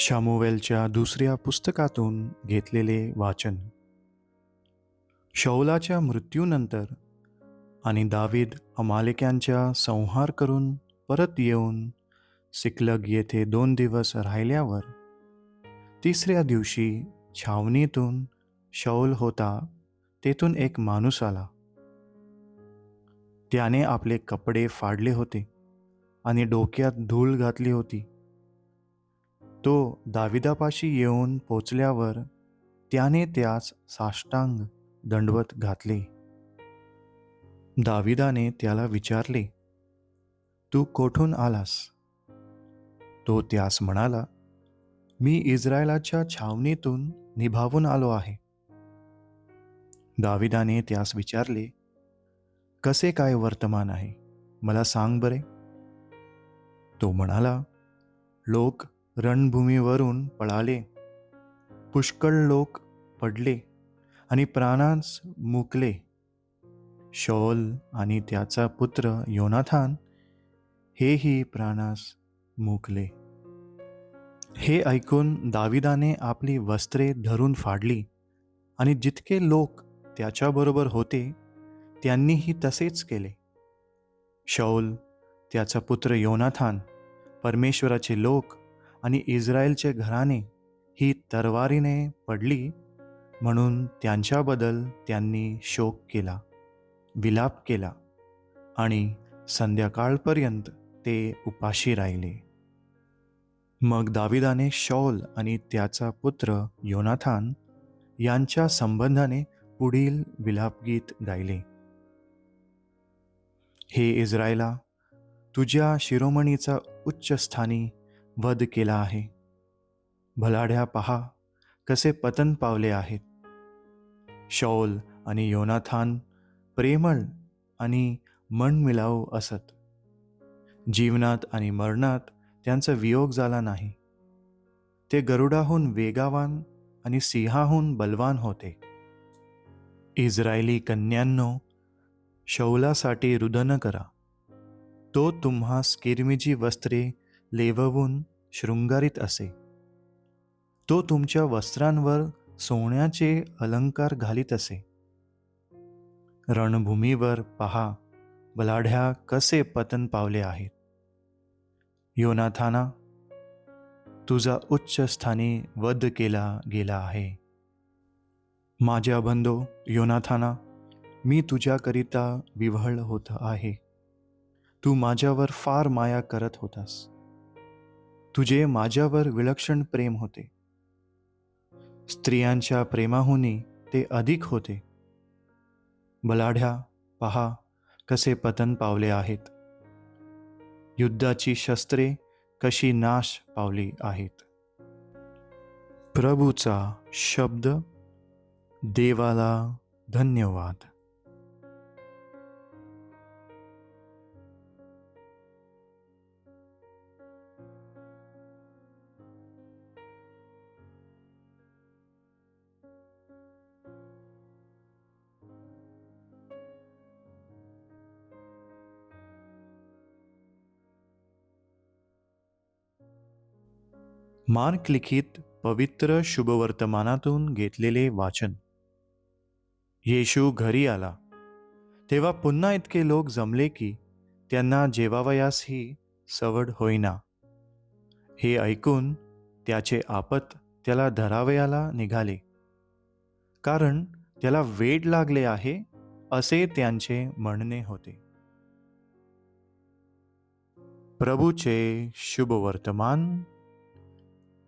शामुवेलच्या दुसऱ्या पुस्तकातून घेतलेले वाचन. शौलाच्या मृत्यूनंतर आणि दावीद अमालिक्यांच्या संहार करून परत येऊन सिकलग येथे दोन दिवस राहिल्यावर तिसऱ्या दिवशी छावणीतून शौल होता तेथून एक माणूस आला. त्याने आपले कपडे फाडले होते आणि डोक्यात धूळ घातली होती. तो दाविदापाशी येऊन पोचल्यावर त्याने त्यास साष्टांग दंडवत घातले. दाविदाने त्याला विचारले तू कोठून आलास? तो त्यास म्हणाला मी इस्रायलाच्या छावणीतून निभावून आलो आहे. दाविदाने त्यास विचारले कसे काय वर्तमान आहे? मला सांग बरे. तो म्हणाला लोक रणभूमीवरून पळाले. पुष्कळ लोक पडले आणि प्राणास मुकले. शौल आणि त्याचा पुत्र योनाथान हेही प्राणास मुकले. हे ऐकून दाविदाने आपली वस्त्रे धरून फाडली आणि जितके लोक त्याच्याबरोबर होते त्यांनीही तसेच केले. शौल त्याचा पुत्र योनाथान परमेश्वराचे लोक आणि इस्रायलचे घराणे ही तरवारीने पडली म्हणून त्यांच्याबद्दल त्यांनी शोक केला विलाप केला आणि संध्याकाळपर्यंत ते उपाशी राहिले. मग दाविदाने शौल आणि त्याचा पुत्र योनाथान यांच्या संबंधाने पुढील विलापगीत गायले. हे इस्रायला तुझ्या शिरोमणीचा उच्च स्थानी वध केला आहे. भलाढ्या पहा कसे पतन पावले आहेत. शौल आणि योनाथान प्रेमळ आणि मनमिलाऊ असत. जीवनात आणि मरणात त्यांचा वियोग झाला नाही. ते गरुडाहून वेगावान आणि सिंहाहून बलवान होते. इस्रायली कन्यांनो शौलासाठी रुदन करा. तो तुम्हास किरमिजी वस्त्रे लेववून शृंगारित असे. तो तुमच्या वस्त्रांवर सोन्याचे अलंकार घालीत असे. रणभूमीवर पहा बलाढ्या कसे पतन पावले आहेत. योनाथाना तुझा उच्च स्थानी वध केला गेला आहे. माझ्या बंधो योनाथाना मी तुझ्याकरिता विव्हळ होत आहे. तू माझ्यावर फार माया करत होतास. तुझे माझ्यावर विलक्षण प्रेम होते. स्त्रियांच्या प्रेमाहुनी ते अधिक होते. बलाढ्या पहा कसे पतन पावले आहेत. युद्धाची शस्त्रे कशी नाश पावली आहेत. प्रभूचा शब्द देवाला धन्यवाद. मार्क लिखित पवित्र शुभवर्तमानातून घेतलेले वाचन. येशू घरी आला. तेव्हा पुन्हा इतके लोक जमले की त्यांना जेवावयासही सवड होईना. हे ऐकून त्याचे आपत त्याला धरावयाला निघाले. कारण त्याला वेड लागले आहे असे त्यांचे म्हणणे होते. प्रभूचे शुभवर्तमान